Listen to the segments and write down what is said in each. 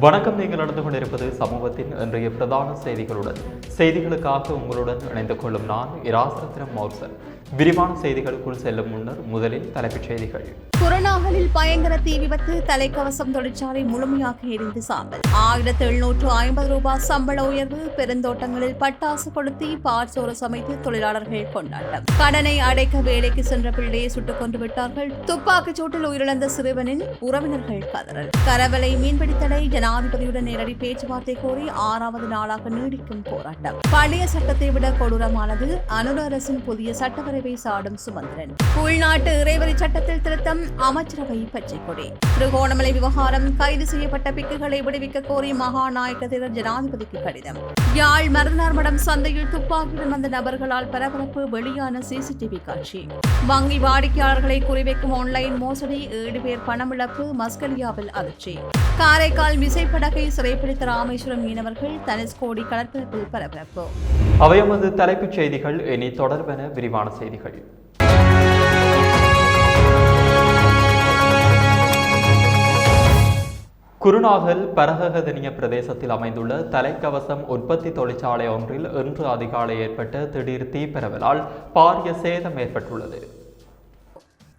வணக்கம் நீங்கள் நடந்து கொண்டிருப்பது சமூகத்தின் இன்றைய பிரதான செய்திகளுடன். செய்திகளுக்காக உங்களுடன் இணைந்து கொள்ளும் நான் இராசரத்னம் மௌர்சன். விரிவான செய்திகளுக்குள் செல்லும் முன்னர் முதலில் தலைப்புச் செய்திகள். குரணாகலில் பயங்கர தீ விபத்து தலைக்கவசம் தொழிற்சாலை முழுமையாக எரிந்து சாம்பல். ஆயிரத்து எழுநூற்று ஐம்பது ரூபாய் சம்பள உயர்வு பெருந்தோட்டங்களில் பட்டாசு கொளுத்தி பாற்சோறு சமைத்து தொழிலாளர்கள் கொண்டாட்டம். கடனை அடைக்க வேலைக்கு சென்ற பிள்ளையை சுட்டுக் கொண்டு விட்டார்கள். துப்பாக்கிச் சூட்டில் உயிரிழந்த சிறுவனின் உறவினர்கள் கதறல். கரவலை மீன்பிடித்தடை ஜனாதிபதியுடன் நேரடி பேச்சுவார்த்தை கோரி ஆறாவது நாளாக நீடிக்கும் போராட்டம். பழைய சட்டத்தை விட கொடூரமானது அனுர அரசின் புதிய சட்டவரைவை சாடும் சுமந்திரன். உள்நாட்டு இறைவரி சட்டத்தில் திருத்தம் அமைச்சரவை பச்சை கொடி. திருகோணமலை விவகாரம் கைது செய்யப்பட்ட பிக்குகளை விடுவிக்க கோரி மகாநாயக்க ஜனாதிபதிக்கு கடிதம். யாழ் மருதனார் மடம் சந்தையில் துப்பாக்கியுடன் வந்த நபர்களால் பரபரப்பு வெளியான சிசிடிவி காட்சி. வங்கி வாடிக்கையாளர்களை குறிவைக்கும் ஆன்லைன் மோசடி ஏழு பேர் பணமிழப்பு மஸ்கலியாவில் அதிர்ச்சி. காரைக்கால் விசைப்படகை சிறைப்பிடித்த ராமேஸ்வரம் மீனவர்கள் தனுஷ்கோடி கடற்பரப்பில் பரபரப்பு. அவையமது தலைப்புச் செய்திகள் இனி தொடர்பென விரிவான செய்திகள். குருநாகல் பரககதனிய பிரதேசத்தில் அமைந்துள்ள தலைக்கவசம் உற்பத்தி தொழிற்சாலை ஒன்றில் இன்று அதிகாலை ஏற்பட்ட திடீர் தீப்பரவலால் பாரிய சேதம் ஏற்பட்டுள்ளது.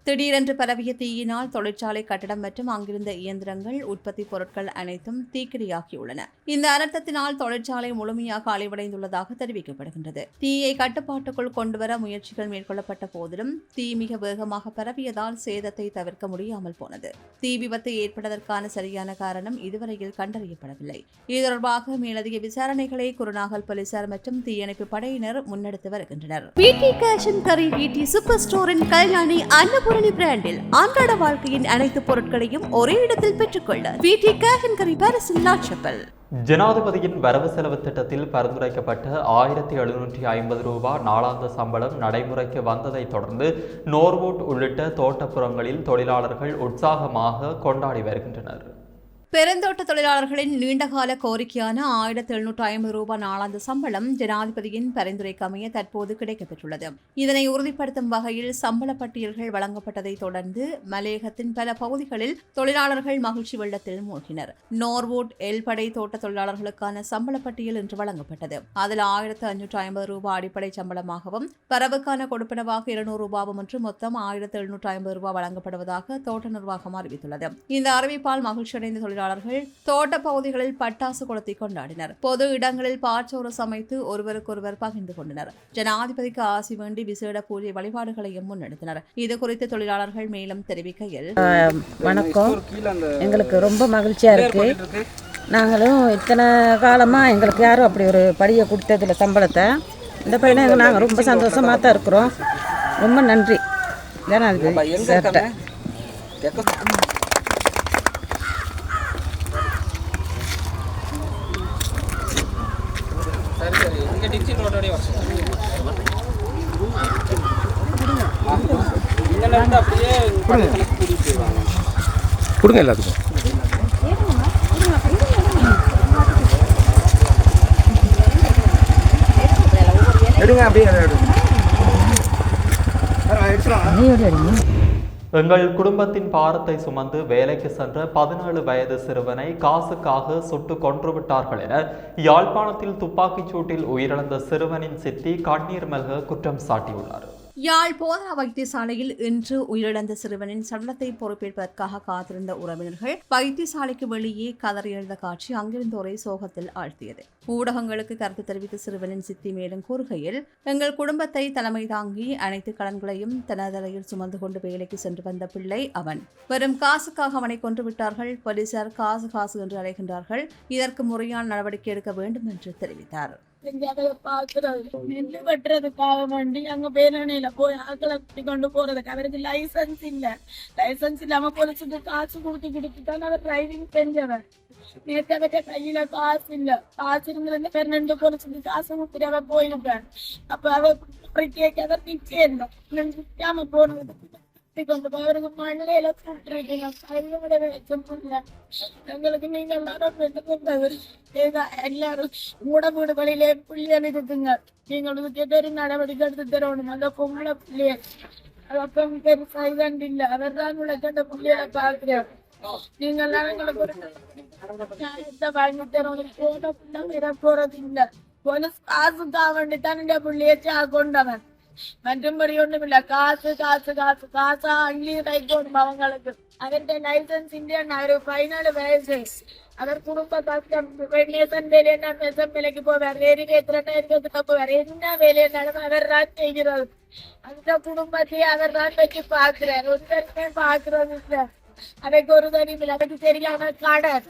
திடீரென்று பரவிய தீயினால் தொழிற்சாலை கட்டடம் மற்றும் அங்கிருந்த இயந்திரங்கள் உற்பத்தி பொருட்கள் அனைத்தும் தீக்கிரையாகியுள்ளன இந்த அனர்த்தத்தினால் தொழிற்சாலை முழுமையாக அழிவடைந்துள்ளதாக தெரிவிக்கப்படுகின்றது. தீயை கட்டுப்பாட்டுக்குள் கொண்டுவர முயற்சிகள் மேற்கொள்ளப்பட்ட போதிலும் தீ மிக வேகமாக பரவியதால் சேதத்தை தவிர்க்க முடியாமல் போனது. தீ விபத்து ஏற்பட்டதற்கான சரியான காரணம் இதுவரையில் கண்டறியப்படவில்லை. இது தொடர்பாக மேலதிக விசாரணைகளை குருநாகல் போலீசார் மற்றும் தீயணைப்பு படையினர் முன்னெடுத்து வருகின்றனர். கல்யாணி கேஷ் ஆரணி பிராண்டில் அன்றாட வாழ்க்கையின் அனைத்து பொருட்களையும் ஒரே இடத்தில் பெற்றுக்கொள்ள பிடி கேஷ் கரி பாரிஸின் லாட்சப்பல் ஜனாதிபதியின் வரவு செலவு திட்டத்தில் பரிந்துரைக்கப்பட்ட ஆயிரத்தி எழுநூற்றி ஐம்பது ரூபாய் நாளாந்த சம்பளம் நடைமுறைக்கு வந்ததை தொடர்ந்து நோர்வோட் உள்ளிட்ட தோட்டப்புறங்களில் தொழிலாளர்கள் உற்சாகமாக கொண்டாடி வருகின்றனர். பெருந்தோட்ட தொழிலாளர்களின் நீண்டகால கோரிக்கையான ஆயிரத்தி எழுநூற்றி ஐம்பது ரூபாய் நாளாந்த சம்பளம் ஜனாதிபதியின் பரிந்துரைக்கு அமைய தற்போது கிடைக்கப்பெற்றுள்ளது. இதனை உறுதிப்படுத்தும் வகையில் சம்பள பட்டியல்கள் வழங்கப்பட்டதை தொடர்ந்து மலையகத்தின் பல பகுதிகளில் தொழிலாளர்கள் மகிழ்ச்சி வெள்ளத்தில் மூழ்கினர். நோர்வுட் எல்படை தோட்ட தொழிலாளர்களுக்கான சம்பள பட்டியல் இன்று வழங்கப்பட்டது. அதில் ஆயிரத்து அஞ்சூற்று ஐம்பது ரூபாய் அடிப்படை சம்பளமாகவும் பரவுக்கான கொடுப்பனவாக இருநூறு ரூபாவும் மற்றும் மொத்தம் ஆயிரத்து எழுநூற்று ஐம்பது ரூபாய் வழங்கப்படுவதாக தோட்ட நிர்வாகம் அறிவித்துள்ளது. இந்த அறிவிப்பால் மகிழ்ச்சியடைந்த தொழிலாளர்கள் தோட்ட பகுதிகளில் பட்டாசு கொளுத்தி கொண்டாடினர். பொது இடங்களில் பாச்சோறு சமைத்து ஒருவருக்கொருவர் பகிர்ந்து கொண்டனர். ஜனாதிபதிக்கு ஆசி வேண்டி விசேட பூஜை வழிபாடுகளையும் முன்னெடுத்தனர். இது குறித்து தொழிலாளர்கள் மேலும் தெரிவிக்கையில் வணக்கம். எங்களுக்கு ரொம்ப மகிழ்ச்சியாக இருக்குது நாங்களும் இத்தனை காலமாக எங்களுக்கு யாரும் அப்படி ஒரு படியை கொடுத்ததில்ல சம்பளத்தை. இந்த பையனை நாங்கள் ரொம்ப சந்தோஷமாக தான் இருக்கிறோம். ரொம்ப நன்றி. ஜனாதிபதி சார்கிட்ட கொடுங்க. எல்லாத்துக்கும். எடுங்க அப்படியே எடுங்க. எங்கள் குடும்பத்தின் பாரத்தை சுமந்து வேலைக்கு சென்ற பதினேழு வயது சிறுவனை காசுக்காக சுட்டு கொன்றுவிட்டார்கள் என யாழ்ப்பாணத்தில் துப்பாக்கிச் சூட்டில் உயிரிழந்த சிறுவனின் சித்தி கண்ணீர் மல்க குற்றம் சாட்டியுள்ளார். யாழ் போதனா வைத்தியசாலையில் இன்று உயிரிழந்த சிறுவனின் சடலத்தை பொறுப்பேற்பதற்காக காத்திருந்த உறவினர்கள் வைத்தியசாலைக்கு வெளியே கதறி எழுந்த காட்சி அங்கிருந்தோரை சோகத்தில் ஆழ்த்தியது. ஊடகங்களுக்கு கருத்து தெரிவித்த சிறுவனின் சித்தி மேலும் கூறுகையில் எங்கள் குடும்பத்தை தலைமை தாங்கி அனைத்து கடன்களையும் தனதலையில் சுமந்து கொண்டு வேலைக்கு சென்று வந்த பிள்ளை அவன். வெறும் காசுக்காக அவனை கொன்று விட்டார்கள். போலீசார் காசு காசு என்று அழைக்கின்றார்கள் இதற்கு முறையான நடவடிக்கை எடுக்க வேண்டும் என்று தெரிவித்தார். எங்கேயாவது பாக்குறது நெல்லு வெட்டுறதுக்காக வேண்டி அங்க பேரணியில போய் ஆக்களை கூட்டி கொண்டு போறதுக்கு அவருக்கு லைசன்ஸ் இல்ல. லைசன்ஸ் இல்லாம போலீஸுக்கு காசு கொடுத்து கொடுத்து தான் அவர் டிரைவிங் செஞ்சவர். நேற்று அவர்கிட்ட கையில காசு இல்ல. காசு இருந்திருந்து பேர் ரெண்டு போலீஸுக்கு காசு கொடுத்துட்டு அவர் போயிருப்பேன் அப்ப அவர் கேட்க அவர் நிக்க நிக்காம போனதுக்கு கொண்டு போய் அவருக்கு மண்ணில கூப்பிட்டுருக்கீங்க கையோட வச்ச முடியல எங்களுக்கு நீங்க எல்லாரும் பெற்றுக்கொண்டது ஏதா எல்லாரும் மூட வீடுகளிலே புள்ளி இருக்குங்க நீங்களுக்கு கேட்டு நடவடிக்கை எடுத்து தரணும் அந்த பொம்பளை புள்ளிய அப்ப பெருசா இதண்டு இல்ல அவர் தான் உங்களை கேட்ட புள்ளிய பாக்குறேன் நீங்க எல்லாம் எங்களுக்கு ஒரு நியாயத்தை வாங்கி தரணும் போன புள்ள விட போறது இல்ல போலீஸ் காசுக்காக வேண்டி தான் இந்த புள்ளைய கொண்டவன் மற்றபடி ஒண்ணும் இல்ல காசு காசு காசு காசா அள்ளி ரைக்கோடும் அவங்களுக்கு அவர்கிட்ட லைசன்ஸ் இல்லையா அவரு பதினாலு வயசு அவர் குடும்ப கஷ்டம் நேசன் வேலையா நேசன் வேலைக்கு போவார் வேறு வேத்திரட்டா இருக்கிறதுக்கு போவார் என்ன வேலையை நடக்கும் அவர் தான் செய்கிறது அந்த குடும்பத்தை அவர் தான் வச்சு பாக்குறாரு ஒருத்தருமே பாக்குறது இல்ல அவைக்கு ஒரு தனி அவைக்கு சரியான கடன்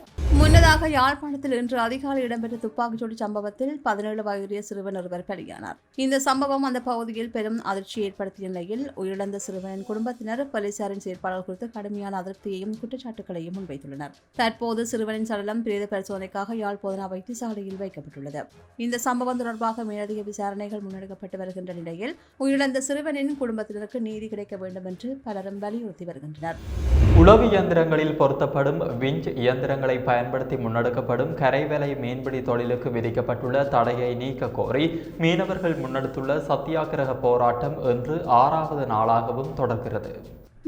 முன்னதாக யாழ்ப்பாணத்தில் இன்று அதிகாலை இடம்பெற்ற துப்பாக்கிச்சூடு சம்பவத்தில் பதினேழு வயதுடைய சிறுவன் ஒருவர் பலியானார். இந்த சம்பவம் அந்த பகுதியில் பெரும் அதிர்ச்சி ஏற்படுத்திய நிலையில் உயிரிழந்த சிறுவனின் குடும்பத்தினர் போலீசாரின் செயற்பாடுகள் குறித்து கடுமையான அதிருப்தியையும் குற்றச்சாட்டுகளையும் முன்வைத்துள்ளனர். தற்போது சிறுவனின் சடலம் பிரேத பரிசோதனைக்காக யாழ் போதனா வைத்தியசாலையில் வைக்கப்பட்டுள்ளது. இந்த சம்பவம் தொடர்பாக மேலதிக விசாரணைகள் முன்னெடுக்கப்பட்டு வருகின்ற நிலையில் உயிரிழந்த சிறுவனின் குடும்பத்தினருக்கு நீதி கிடைக்க வேண்டும் என்று பலரும் வலியுறுத்தி வருகின்றனர். உளவு இயந்திரங்களில் பொருத்தப்படும் விஞ்ச் இயந்திரங்களை பயன்படுத்தி முன்னெடுக்கப்படும் கரைவேலை மீன்பிடி தொழிலுக்கு விதிக்கப்பட்டுள்ள தடையை நீக்க கோரி மீனவர்கள் முன்னெடுத்துள்ள சத்தியாகிரக போராட்டம் இன்று ஆறாவது நாளாகவும் தொடர்கிறது.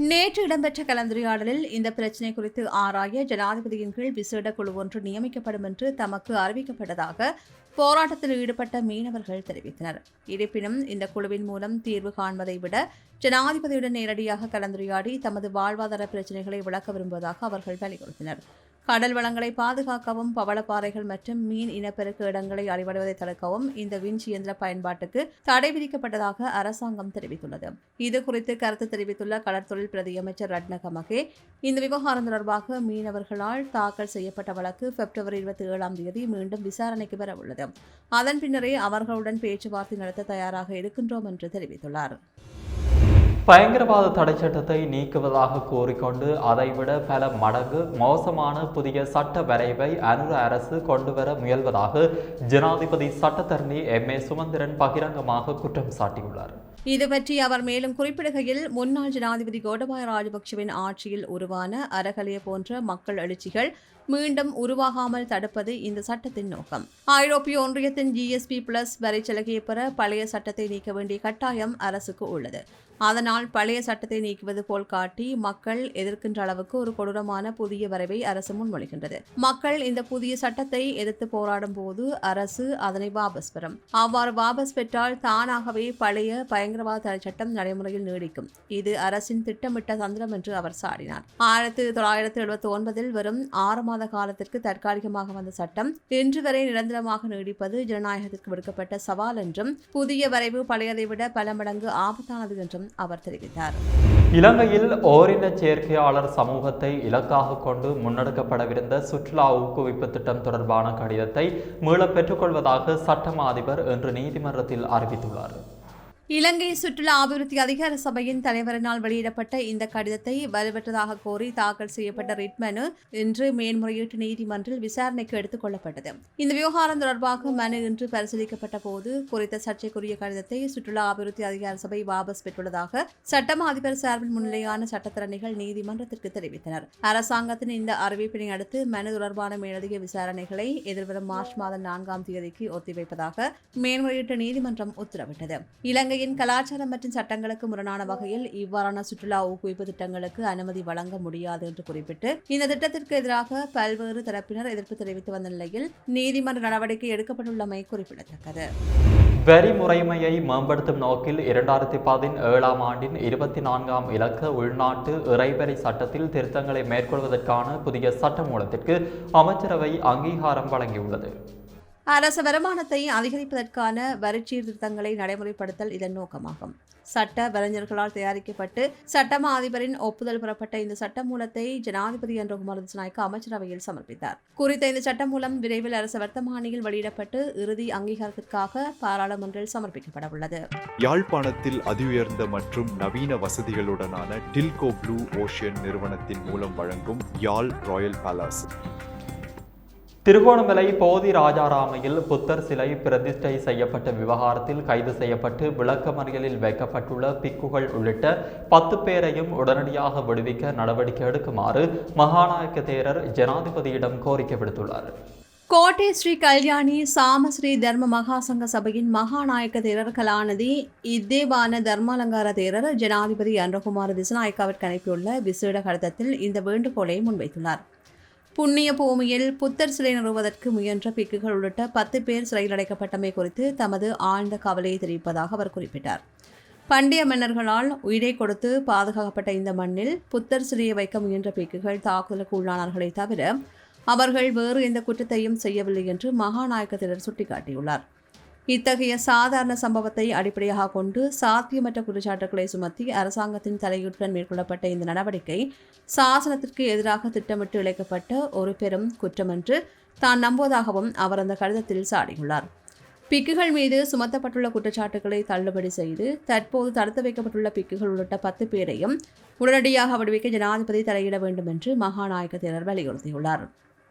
நேற்று இடம்பெற்ற கலந்துரையாடலில் இந்த பிரச்சினை குறித்து ஆராய ஜனாதிபதியின் கீழ் விசேட குழு ஒன்று நியமிக்கப்படும் என்று தமக்கு அறிவிக்கப்பட்டதாக போராட்டத்தில் ஈடுபட்ட மீனவர்கள் தெரிவித்தனர். இருப்பினும் இந்த குழுவின் மூலம் தீர்வு காண்பதை விட ஜனாதிபதியுடன் நேரடியாக கலந்துரையாடி தமது வாழ்வாதார பிரச்சினைகளை விளக்க விரும்புவதாக அவர்கள் வலியுறுத்தினர். கடல் வளங்களை பாதுகாக்கவும் பவளப்பாறைகள் மற்றும் மீன் இனப்பெருக்க இடங்களை அழிவடைவதை தடுக்கவும் இந்த விஞ்ச் இயந்திர பயன்பாட்டுக்கு தடை விதிக்கப்பட்டதாக அரசாங்கம் தெரிவித்துள்ளது. இது குறித்து கருத்து தெரிவித்துள்ள கடற்தொழில் பிரதியமைச்சர் ரட்ன கமகே இந்த விவகாரம் தொடர்பாக மீனவர்களால் தாக்கல் செய்யப்பட்ட வழக்கு பிப்ரவரி இருபத்தி ஏழாம் தேதி மீண்டும் விசாரணைக்கு வர உள்ளது. அதன் பின்னரே அவர்களுடன் பேச்சுவார்த்தை நடத்த தயாராக இருக்கின்றோம் என்று தெரிவித்துள்ளார். பயங்கரவாத தடை சட்டத்தை நீக்குவதாக கூறிக்கொண்டு அதைவிட பல மடங்கு மோசமான புதிய சட்ட வரைவை அனுர அரசு கொண்டுவர முயல்வதாக ஜனாதிபதி சட்டத்தரணி எம் ஏ சுமந்திரன் பகிரங்கமாக குற்றம் சாட்டியுள்ளார். இது பற்றி அவர் மேலும் குறிப்பிடுகையில் முன்னாள் ஜனாதிபதி கோடபாய ராஜபக்சவின் ஆட்சியில் உருவான அறகலைய போன்ற மக்கள் எழுச்சிகள் மீண்டும் உருவாகாமல் தடுப்பது இந்த சட்டத்தின் நோக்கம். ஐரோப்பிய ஒன்றியத்தின் ஜிஎஸ்பி பிளஸ் வரை சலுகையை பெற பழைய சட்டத்தை நீக்க வேண்டிய கட்டாயம் அரசுக்கு உள்ளது. அதனால் பழைய சட்டத்தை நீக்குவது போல் காட்டி மக்கள் எதிர்க்கின்ற அளவுக்கு ஒரு கொடூரமான புதிய வரைவை அரசு முன்மொழிகின்றது. மக்கள் இந்த புதிய சட்டத்தை எதிர்த்து போராடும் போது அரசு அதனை வாபஸ் பெறும். அவ்வாறு வாபஸ் பெற்றால் தானாகவே பழைய பயங்கரவாத தடை சட்டம் நடைமுறையில் நீடிக்கும். இது அரசின் திட்டமிட்ட தந்திரம் என்று அவர் சாடினார். ஆயிரத்தி தொள்ளாயிரத்தி எழுபத்தி ஒன்பதில் வெறும் ஆறு மாத காலத்திற்கு தற்காலிகமாக வந்த சட்டம் இன்று வரை நிரந்தரமாக நீடிப்பது ஜனநாயகத்திற்கு விடுக்கப்பட்ட சவால் என்றும் புதிய வரைவு பழையதை விட பல மடங்கு ஆபத்தானது என்றும் அவர் தெரிவித்தார். இலங்கையில் ஓரின சேர்க்கையாளர் சமூகத்தை இலக்காக கொண்டு முன்னெடுக்கப்படவிருந்த சுற்றுலா ஊக்குவிப்பு திட்டம் தொடர்பான கடிதத்தை மீள பெற்றுக்கொள்வதாக சட்டமா அதிபர் இன்று நீதிமன்றத்தில் அறிவித்துள்ளார். இலங்கை சுற்றுலா அபிவிருத்தி அதிகார சபையின் தலைவரினால் வெளியிடப்பட்ட இந்த கடிதத்தை வலுவற்றதாக கோரி தாக்கல் செய்யப்பட்ட ரிட் மனு இன்று மேன்முறையீட்டு நீதிமன்றில் விசாரணைக்கு எடுத்துக் கொள்ளப்பட்டது. இந்த விவகாரம் தொடர்பாக மனு இன்று பரிசீலிக்கப்பட்ட போது குறித்த சர்ச்சைக்குரிய கடிதத்தை சுற்றுலா அபிவிருத்தி அதிகார சபை வாபஸ் பெற்றுள்ளதாக சட்டமா அதிபர் சார்பில் முன்னிலையான சட்டத்தரணிகள் நீதிமன்றத்திற்கு தெரிவித்தனர். அரசாங்கத்தின் இந்த அறிவிப்பினை அடுத்து மனு தொடர்பான மேலதிக விசாரணைகளை எதிர்வரும் மார்ச் மாதம் நான்காம் தேதிக்கு ஒத்திவைப்பதாக மேன்முறையீட்டு நீதிமன்றம் உத்தரவிட்டது. இலங்கையின் கலாச்சாரம் மற்றும் சட்டங்களுக்கு முரணான வகையில் இவ்வாறான சுற்றுலா ஊக்குவிப்பு திட்டங்களுக்கு அனுமதி வழங்க முடியாது என்று குறிப்பிட்டு இந்த திட்டத்திற்கு எதிராக பல்வேறு தரப்பினர் எதிர்ப்பு தெரிவித்து வந்த நிலையில் நீதிமன்ற நடவடிக்கை எடுக்கப்பட்டுள்ளமை குறிப்பிடத்தக்கது. வரி முறைமையை மேம்படுத்தும் நோக்கில் இரண்டாயிரத்தி பதினேழாம் ஆண்டின் இருபத்தி நான்காம் இலக்க உள்நாட்டு இறைவரி சட்டத்தில் திருத்தங்களை மேற்கொள்வதற்கான புதிய சட்டமூலத்திற்கு அமைச்சரவை அங்கீகாரம் வழங்கியுள்ளது. அரசு வருமானத்தை அதிகரிப்பதற்கான வரி சீர்திருத்தங்களை நடைமுறைப்படுத்தல் இதன் நோக்கமாகும். சட்ட வரைஞர்களால் தயாரிக்கப்பட்டு சட்டமா அதிபரின் ஒப்புதல் பெறப்பட்ட இந்த சட்டமூலத்தை ஜனாதிபதி என்ற குமார் திசநாயக்க அமைச்சரவையில் சமர்ப்பித்தார். குறித்த இந்த சட்டமூலம் விரைவில் அரசு வர்த்தமானியில் வெளியிடப்பட்டு இறுதி அங்கீகாரத்திற்காக பாராளுமன்றில் சமர்ப்பிக்கப்பட உள்ளது. யாழ்ப்பாணத்தில் அதியுயர்ந்த மற்றும் நவீன வசதிகளுடனான டில்கோ ப்ளூ ஓஷியன் நிறுவனத்தின் மூலம் வழங்கும் யாழ் ராயல் பேலஸ். திருகோணமலை போதி ராஜாராமையில் புத்தர் சிலை பிரதிஷ்டை செய்யப்பட்ட விவகாரத்தில் கைது செய்யப்பட்டு விளக்கமறியலில் வைக்கப்பட்டுள்ள பிக்குகள் உள்ளிட்ட பத்து பேரையும் உடனடியாக விடுவிக்க நடவடிக்கை எடுக்குமாறு மகாநாயக்க தேரர் ஜனாதிபதியிடம் கோரிக்கை விடுத்துள்ளார். கோட்டை ஸ்ரீ கல்யாணி சாமஸ்ரீ தர்ம மகாசங்க சபையின் மகாநாயக்க தேரர் கலாநிதி இத்தேவான தர்மாலங்கார தேரர் ஜனாதிபதி அன்றகுமார் திசநாயக்காவிற்கு அனுப்பியுள்ள விசேட கடிதத்தில் இந்த வேண்டுகோளை முன்வைத்துள்ளார். புண்ணிய பூமியில் புத்தர் சிலை நிறுவுவதற்கு முயன்ற பிக்குகள் உள்ளிட்ட பத்து பேர் சிறையில் அடைக்கப்பட்டமை குறித்து தமது ஆழ்ந்த கவலையை தெரிவிப்பதாக அவர் குறிப்பிட்டார். பண்டைய மன்னர்களால் உயிரை கொடுத்து பாதுகாக்கப்பட்ட இந்த மண்ணில் புத்தர் சிலையை வைக்க முயன்ற பிக்குகள் தாக்குதலுக்கு உள்ளானார்களே தவிர அவர்கள் வேறு எந்த குற்றத்தையும் செய்யவில்லை என்று மகாநாயக்கத்தினர் சுட்டிக்காட்டியுள்ளார். இத்தகைய சாதாரண சம்பவத்தை அடிப்படையாக கொண்டு சாத்தியமற்ற குற்றச்சாட்டுகளை சுமத்தி அரசாங்கத்தின் தலையீட்டுடன் மேற்கொள்ளப்பட்ட இந்த நடவடிக்கை சாசனத்திற்கு எதிராக திட்டமிட்டு இழைக்கப்பட்ட ஒரு பெரும் குற்றம் என்று தான் நம்புவதாகவும் அவர் அந்த கடிதத்தில் சாடியுள்ளார். பிக்குகள் மீது சுமத்தப்பட்டுள்ள குற்றச்சாட்டுகளை தள்ளுபடி செய்து தற்போது தடுத்து வைக்கப்பட்டுள்ள பிக்குகள் உள்ளிட்ட பத்து பேரையும் உடனடியாக விடுவிக்க ஜனாதிபதி தலையிட வேண்டும் என்று மகாநாயக தேரர் வலியுறுத்தியுள்ளார்.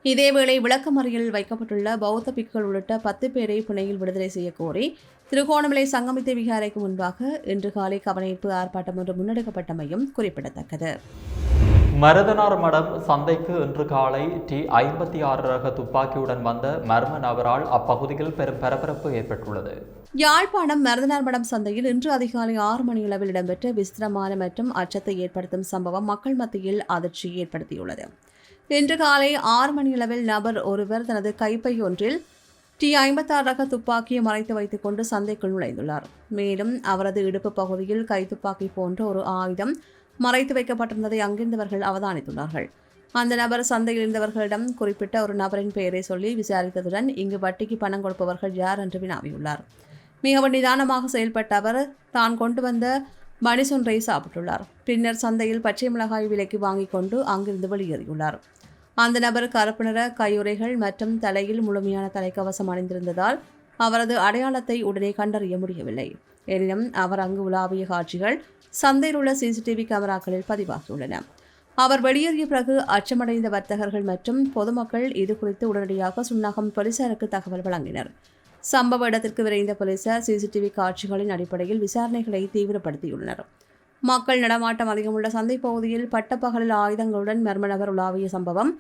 இதேவேளை விளக்கமறியலில் வைக்கப்பட்டுள்ள பௌத்த பிக்குகள் உள்ளிட்ட பத்து பேரை பிணையில் விடுதலை செய்ய கோரி திருகோணமலை சங்கமித்த விகாரைக்கு முன்பாக இன்று காலை கவனஈர்ப்பு ஆர்ப்பாட்டம் ஒன்று முன்னெடுக்கப்பட்டமையும் குறிப்பிடத்தக்கது. மருதனார் மடம் சந்தைக்கு இன்று காலை டி ஐம்பத்தி ஆறு ரக துப்பாக்கியுடன் வந்த மர்ம நபரால் அப்பகுதியில் பெரும் பரபரப்பு ஏற்பட்டுள்ளது. யாழ்ப்பாணம் மருதனார் மடம் சந்தையில் இன்று அதிகாலை ஆறு மணியளவில் இடம்பெற்ற விசித்திரமான மற்றும் அச்சத்தை ஏற்படுத்தும் சம்பவம் மக்கள் மத்தியில் அதிர்ச்சியை ஏற்படுத்தியுள்ளது. இன்று காலை ஆறு மணியளவில் நபர் ஒருவர் தனது கைப்பை ஒன்றில் டி ஐம்பத்தாறு ரக துப்பாக்கியை மறைத்து வைத்துக் கொண்டு சந்தைக்குள் நுழைந்துள்ளார். மேலும் அவரது இடுப்பு பகுதியில் கைத்துப்பாக்கி போன்ற ஒரு ஆயுதம் மறைத்து வைக்கப்பட்டிருந்ததை அங்கிருந்தவர்கள் அவதானித்துள்ளார்கள். அந்த நபர் சந்தையில் இருந்தவர்களிடம் குறிப்பிட்ட ஒரு நபரின் பெயரை சொல்லி விசாரித்ததுடன் இங்கு வட்டிக்கு பணம் கொடுப்பவர்கள் யார் என்று வினாவியுள்ளார். மிகவும் நிதானமாக செயல்பட்ட அவர் தான் கொண்டு வந்த மணிசொன்றை சாப்பிட்டுள்ளார். பின்னர் சந்தையில் பச்சை மிளகாய் விலைக்கு வாங்கிக் கொண்டு அங்கிருந்து வெளியேறியுள்ளார். அந்த நபர் கருப்பு நிற கையுறைகள் மற்றும் தலையில் முழுமையான தலைக்கவசம் அணிந்திருந்ததால் அவரது அடையாளத்தை உடனே கண்டறிய முடியவில்லை. எனினும் அவர் அங்கு உலாவிய காட்சிகள் சந்தையில் உள்ள சிசிடிவி கேமராக்களில் பதிவாகியுள்ளன. அவர் வெளியேறிய பிறகு அச்சமடைந்த வர்த்தகர்கள் மற்றும் பொதுமக்கள் இது குறித்து உடனடியாக சுன்னாகம் போலீசாருக்கு தகவல் வழங்கினர். சம்பவ இடத்திற்கு விரைந்த போலீசார் சிசிடிவி காட்சிகளின் அடிப்படையில் விசாரணைகளை தீவிரப்படுத்தியுள்ளனர். மக்கள் நடமாட்டம் அதிகமுள்ள சந்தை பகுதியில் பட்டப்பகலில் ஆயுதங்களுடன் மர்ம நபர் உலாவிய சம்பவம்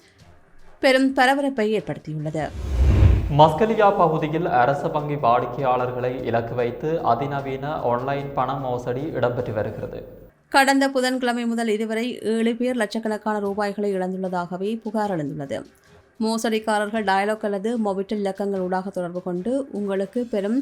பெரும் பரபரப்பை ஏற்படுத்தியுள்ளது. மஸ்கலியா பகுதியில் அரசு வங்கி வாடிக்கையாளர்களை இலக்கு வைத்து அதிநவீன ஆன்லைன் பண மோசடி இடம்பெற்று வருகிறது. கடந்த புதன்கிழமை முதல் இதுவரை ஏழு பேர் லட்சக்கணக்கான ரூபாய்களை இழந்துள்ளதாகவே புகார் எழுந்துள்ளது மோசடிக்காரர்கள் டயலாக் அல்லது மொபிட்டல் இலக்கங்கள் ஊடாக தொடர்பு கொண்டு உங்களுக்கு பெரும்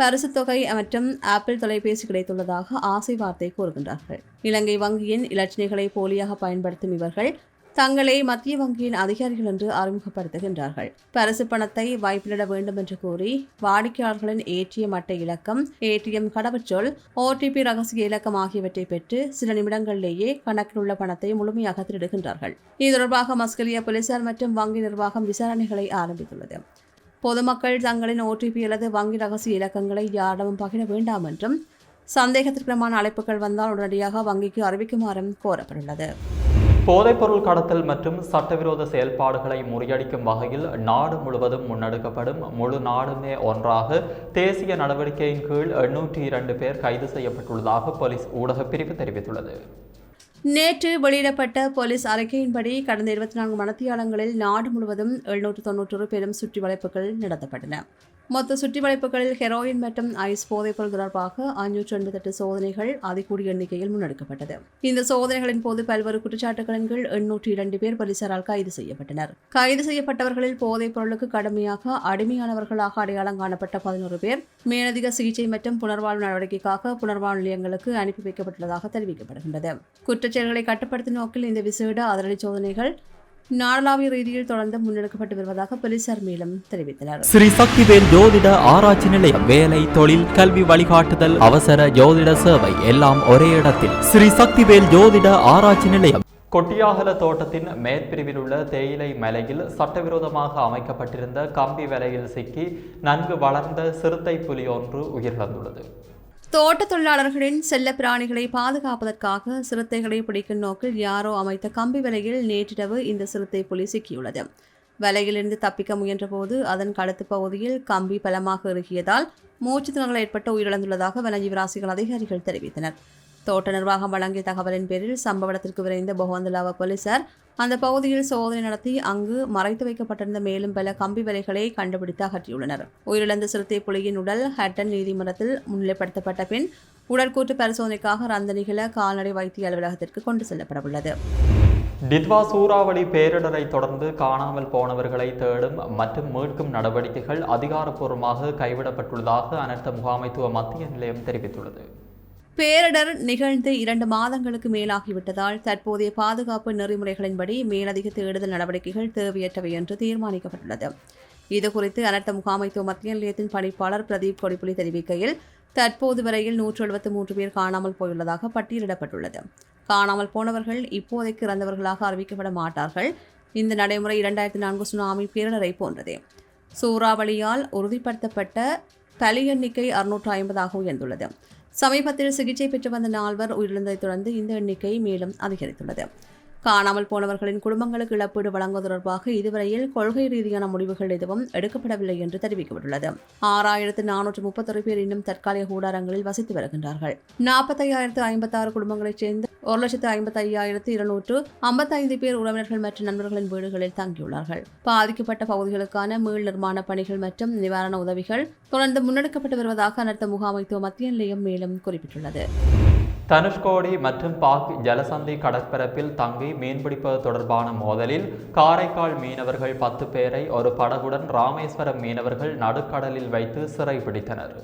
பரிசு தொகை மற்றும் ஆப்பிள் தொலைபேசி கிடைத்துள்ளதாக ஆசை வார்த்தை கூறுகின்றார்கள். இலங்கை வங்கியின் இலட்சணிகளை போலியாக பயன்படுத்தும் இவர்கள் தங்களை மத்திய வங்கியின் அதிகாரிகள் என்று அறிமுகப்படுத்துகின்றார்கள். பரிசு பணத்தை வாய்ப்பிலிட வேண்டும் என்று கூறி வாடிக்கையாளர்களின் ஏடிஎம் அட்டை இலக்கம் ஏடிஎம் கடவுச்சொல் ஓடிபி ரகசிய இலக்கம் ஆகியவற்றை பெற்று சில நிமிடங்களிலேயே கணக்கில் உள்ள பணத்தை முழுமையாக திருடுகின்றார்கள். இது தொடர்பாக மஸ்கலியா போலீசார் மற்றும் வங்கி நிர்வாகம் விசாரணைகளை ஆரம்பித்துள்ளது. பொதுமக்கள் தங்களின் ஓடிபி அல்லது வங்கி ரகசிய இலக்கங்களை யாரிடமும் பகிர வேண்டாம் என்றும் சந்தேகத்திற்கிடமான அழைப்புகள் வந்தால் உடனடியாக வங்கிக்கு அறிவிக்குமாறும் கோரப்பட்டுள்ளது. போதைப்பொருள் கடத்தல் மற்றும் சட்டவிரோத செயல்பாடுகளை முறியடிக்கும் வகையில் நாடு முழுவதும் முன்னெடுக்கப்படும் முழு நாடுமே ஒன்றாக தேசிய நடவடிக்கையின் கீழ் எண்ணூற்றி இரண்டு பேர் கைது செய்யப்பட்டுள்ளதாக போலீஸ் ஊடகப் பிரிவு தெரிவித்துள்ளது. நேற்று வெளியிடப்பட்ட போலீஸ் அறிக்கையின்படி கடந்த இருபத்தி நான்கு மணத்தியாலங்களில் நாடு முழுவதும் எழுநூற்று தொன்னூற்றொரு பெரும் சுற்றி வளைப்புகள் நடத்தப்பட்டன. மொத்த சுற்றி வளைப்புகளில் ஹெரோயின் மற்றும் ஐஸ் போதைப்பொருள் தொடர்பாக ஐநூற்று எண்பத்தெட்டு சோதனைகள் அதிகூடிய எண்ணிக்கையில் முன்னெடுக்கப்பட்டது. இந்த சோதனைகளின் போது பல்வேறு குற்றச்சாட்டுகளின் கீழ் எண்ணூற்றி இரண்டு பேர் போலீசாரால் கைது செய்யப்பட்டனர். கைது செய்யப்பட்டவர்களில் போதைப் பொருளுக்கு கடுமையாக அடிமையானவர்களாக அடையாளம் காணப்பட்ட பதினோரு பேர் மேலதிக சிகிச்சை மற்றும் புனர்வாழ்வு நடவடிக்கைக்காக புனர்வாழ்வு நிலையங்களுக்கு அனுப்பி வைக்கப்பட்டுள்ளதாக தெரிவிக்கப்படுகின்றது. குற்றச்செயல்களை கட்டுப்படுத்தும் நோக்கில் இந்த விசேட அதிரடி சோதனைகள் நாடளாவிய ரீதியில் தொடர்ந்து முன்னெடுக்கப்பட்டு வருவதாக போலீசார் மேலும் தெரிவித்தனர். ஸ்ரீ சக்திவேல் ஜோதிட ஆராய்ச்சி நிலையம் வேலை தொழில் கல்வி வழிகாட்டுதல் அவசர ஜோதிட சேவை எல்லாம் ஒரே இடத்தில். ஸ்ரீ சக்திவேல் ஜோதிட ஆராய்ச்சி நிலையம். கொட்டியாகல தோட்டத்தின் மேற்பிரிவில் உள்ள தேயிலை மலையில் சட்டவிரோதமாக அமைக்கப்பட்டிருந்த கம்பி வலையில் சிக்கி நன்கு வளர்ந்த சிறுத்தை புலி ஒன்று உயிரிழந்துள்ளது. தோட்ட தொழிலாளர்களின் செல்ல பிராணிகளை பாதுகாப்பதற்காக சிறுத்தைகளை பிடிக்கும் நோக்கில் யாரோ அமைத்த கம்பி வலையில் நேற்றிரவு இந்த சிறுத்தை புலி சிக்கியுள்ளது. வலையிலிருந்து தப்பிக்க முயன்றபோது அதன் கழுத்து பகுதியில் கம்பி பலமாக இறுகியதால் மூச்சு திணறல் ஏற்பட்டு உயிரிழந்துள்ளதாக வனஜீவராசிகள் அதிகாரிகள் தெரிவித்தனர். தோட்ட நிர்வாகம் வழங்கிய தகவலின் பேரில் சம்பவ இடத்திற்கு விரைந்த பொகவந்தலாவ போலீசார் அந்த பகுதியில் சோதனை நடத்தி அங்கு மறைத்து வைக்கப்பட்டிருந்த மேலும் பல கம்பி வலைகளை கண்டுபிடித்து அகற்றியுள்ளனர். உயிரிழந்த சிறுத்தை புலியின் உடல் ஹட்டன் நீதிமன்றத்தில் முன்னிலைப்படுத்தப்பட்ட பின் உடற்கூற்று பரிசோதனைக்காக ரந்தனிகள கால்நடை வைத்திய அலுவலகத்திற்கு கொண்டு செல்லப்படவுள்ளது. டித்வா சூறாவளி பேரிடரை தொடர்ந்து காணாமல் போனவர்களை தேடும் மற்றும் மீட்கும் நடவடிக்கைகள் அதிகாரப்பூர்வமாக கைவிடப்பட்டுள்ளதாக அனர்த்த முகாமைத்துவ மத்திய நிலையம் தெரிவித்துள்ளது. பேரிடர் நிகழ்ந்து இரண்டு மாதங்களுக்கு மேலாகிவிட்டதால் தற்போதைய பாதுகாப்பு நெறிமுறைகளின்படி மேலதிக தேடுதல் நடவடிக்கைகள் தேவையற்றவை என்று தீர்மானிக்கப்பட்டுள்ளது. இதுகுறித்து அனர்த்த முகாமைத்துவ மத்திய நிலையத்தின் பணிப்பாளர் பிரதீப் கொடிப்புலி தெரிவிக்கையில் தற்போது வரையில் நூற்று எழுபத்து மூன்று பேர் காணாமல் போயுள்ளதாக பட்டியலிடப்பட்டுள்ளது. காணாமல் போனவர்கள் இப்போதைக்கு இறந்தவர்களாக அறிவிக்கப்பட மாட்டார்கள். இந்த நடைமுறை இரண்டாயிரத்தி நான்கு சுனாமி பேரிடரை போன்றதே. சூறாவளியால் உறுதிப்படுத்தப்பட்ட பலி எண்ணிக்கை அறுநூற்று ஐம்பதாக உயர்ந்துள்ளது. சமீபத்தில் சிகிச்சை பெற்று வந்த நால்வர் உயிரிழந்ததைத் தொடர்ந்து இந்த எண்ணிக்கை மேலும் அதிகரித்துள்ளது. காணாமல் போனவர்களின் குடும்பங்களுக்கு இழப்பீடு வழங்குவது தொடர்பாக இதுவரையில் கொள்கை ரீதியான முடிவுகள் எதுவும் எடுக்கப்படவில்லை என்று தெரிவிக்கப்பட்டுள்ளது. ஆறாயிரத்து நானூற்று முப்பத்தொரு பேர் இன்னும் தற்காலிக கூடாரங்களில் வசித்து வருகின்றார்கள். நாற்பத்தையாயிரத்து ஐம்பத்தாறு குடும்பங்களைச் சேர்ந்த ஒரு லட்சத்து ஐம்பத்தி ஐயாயிரத்து இருநூற்று ஐம்பத்தைந்து பேர் உறவினர்கள் மற்றும் நண்பர்களின் வீடுகளில் தங்கியுள்ளார்கள். பாதிக்கப்பட்ட பகுதிகளுக்கான மீள் நிர்மாண பணிகள் மற்றும் நிவாரண உதவிகள் தொடர்ந்து முன்னெடுக்கப்பட்டு வருவதாக அனர்த்த முகாமைத்துவ மத்திய நிலையம் மேலும் குறிப்பிட்டுள்ளது. தனுஷ்கோடி மற்றும் பாக் ஜலசந்தி கடற்பரப்பில் தங்கி மீன்பிடிப்பது தொடர்பான மோதலில் காரைக்கால் மீனவர்கள் பத்து பேரை ஒரு படகுடன் ராமேஸ்வரம் மீனவர்கள் நடுக்கடலில் வைத்து சிறைபிடித்தனர்.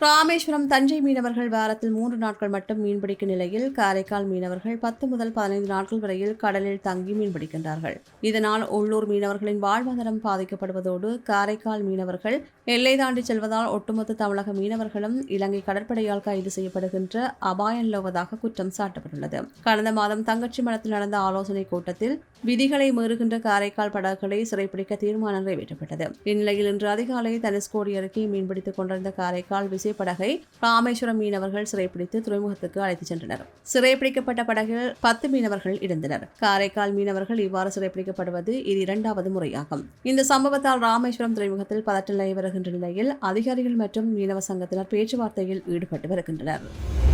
ராமேஸ்வரம் தஞ்சை மீனவர்கள் வாரத்தில் மூன்று நாட்கள் மட்டும் மீன்பிடிக்கும் நிலையில் காரைக்கால் மீனவர்கள் பத்து முதல் பதினைந்து நாட்கள் வரையில் கடலில் தங்கி மீன்பிடிக்கின்றார்கள் இதனால் உள்ளூர் மீனவர்களின் வாழ்வாதாரம் பாதிக்கப்படுவதோடு காரைக்கால் மீனவர்கள் எல்லை தாண்டி செல்வதால் ஒட்டுமொத்த தமிழக மீனவர்களும் இலங்கை கடற்படையால் கைது செய்யப்படுகின்ற அபாயம் நிலவுவதாக குற்றம் சாட்டப்பட்டுள்ளது. கடந்த மாதம் தங்கச்சி மடத்தில் நடந்த ஆலோசனைக் கூட்டத்தில் விதிகளை மீறுகின்ற காரைக்கால் படகுகளை சிறைப்பிடிக்க தீர்மானம் நிறைவேற்றப்பட்டது. இந்நிலையில் இன்று அதிகாலை தனுஷ்கோடி அருகே மீன்பிடித்துக் கொண்டிருந்த காரைக்கால் விசைப்படகை ராமேஸ்வரம் மீனவர்கள் சிறைப்பிடித்து துறைமுகத்துக்கு அழைத்துச் சென்றனர். சிறைப்பிடிக்கப்பட்ட படகில் பத்து மீனவர்கள் இருந்தனர். காரைக்கால் மீனவர்கள் இவ்வாறு சிறைப்பிடிக்கப்படுவது இது இரண்டாவது முறையாகும். இந்த சம்பவத்தால் ராமேஸ்வரம் துறைமுகத்தில் பதற்றம் நிலை வருகின்ற நிலையில் அதிகாரிகள் மற்றும் மீனவ சங்கத்தினர் பேச்சுவார்த்தையில் ஈடுபட்டு வருகின்றனர்.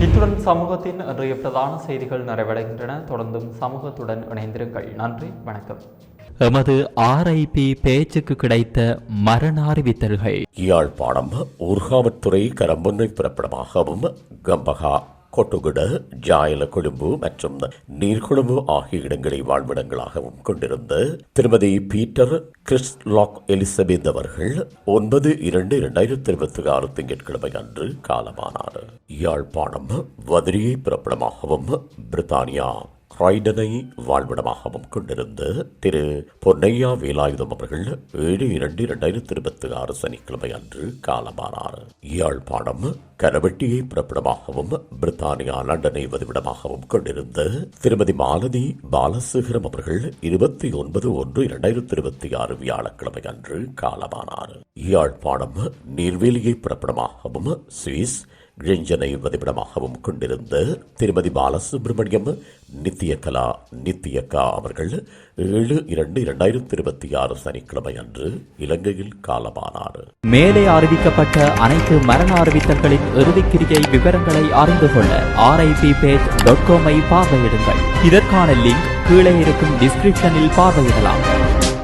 இத்துடன் சமூகத்தின் இன்றைய பிரதான செய்திகள் நிறைவடைகின்றன. தொடர்ந்தும் சமூகத்துடன் இணைந்திருங்கள். நன்றி. வணக்கம். எமது ஆர்ஐபி பேச்சுக்கு கிடைத்த மரண அறிவித்தல்கள் யாழ்ப்பாணம் ஊர்காவத்துறை கரம்பொன்னை பிறப்பிடமாகவும் கம்பகா கொட்டுகுட ஜாயல கொழும்பு மற்றும் நீர்கொழும்பு ஆகிய இடங்களை வாழ்விடங்களாகவும் கொண்டிருந்த திருமதி பீட்டர் கிறிஸ்லாக் எலிசபெத் அவர்கள் ஒன்பது இரண்டு இரண்டாயிரத்தி இருபத்தி ஆறு திங்கட்கிழமை அன்று காலமானார். யாழ்ப்பாணம் வதிரியை பிறப்பிடமாகவும் பிரித்தானியா ராய்டனை வாழ்விடமாகவும் கொண்டிருந்த திரு பொன்னையா வேலாயுதம் அவர்கள் ஏழு இரண்டு இரண்டாயிரத்தி இருபத்தி ஆறு சனிக்கிழமை அன்று காலமானார். யாழ்ப்பாணம் கரவெட்டியை பிறப்பிடமாகவும் பிரித்தானியா லண்டனை வதிவிடமாகவும் கொண்டிருந்த திருமதி மாலதி பாலசேகரம் அவர்கள் இருபத்தி ஒன்பது ஒன்று இரண்டாயிரத்தி இருபத்தி ஆறு வியாழக்கிழமை அன்று காலமானார். யாழ்ப்பாணம் நீர்வேலியை பிறப்பிடமாகவும் சுவிஸ் கிரஞ்சனை வதிவிடமாகவும் கொண்டிருந்த திருமதி பாலசுப்ரமணியம் நித்தியகலா நித்தியக்கா அவர்கள் ஏழு இரண்டு இரண்டாயிரத்தி இருபத்தி ஆறு சனிக்கிழமை அன்று இலங்கையில் காலமானார். மேலே அறிவிக்கப்பட்ட அனைத்து மரண அறிவித்தல்களின் இறுதிக்கிரியை விவரங்களை அறிந்து கொள்ள ஆர்ஐபி பேஜ் டாட் காமை பார்வையிடுங்கள். இதற்கான லிங்க் கீழே இருக்கும் டிஸ்கிரிப்ஷனில் பார்வையிடலாம்.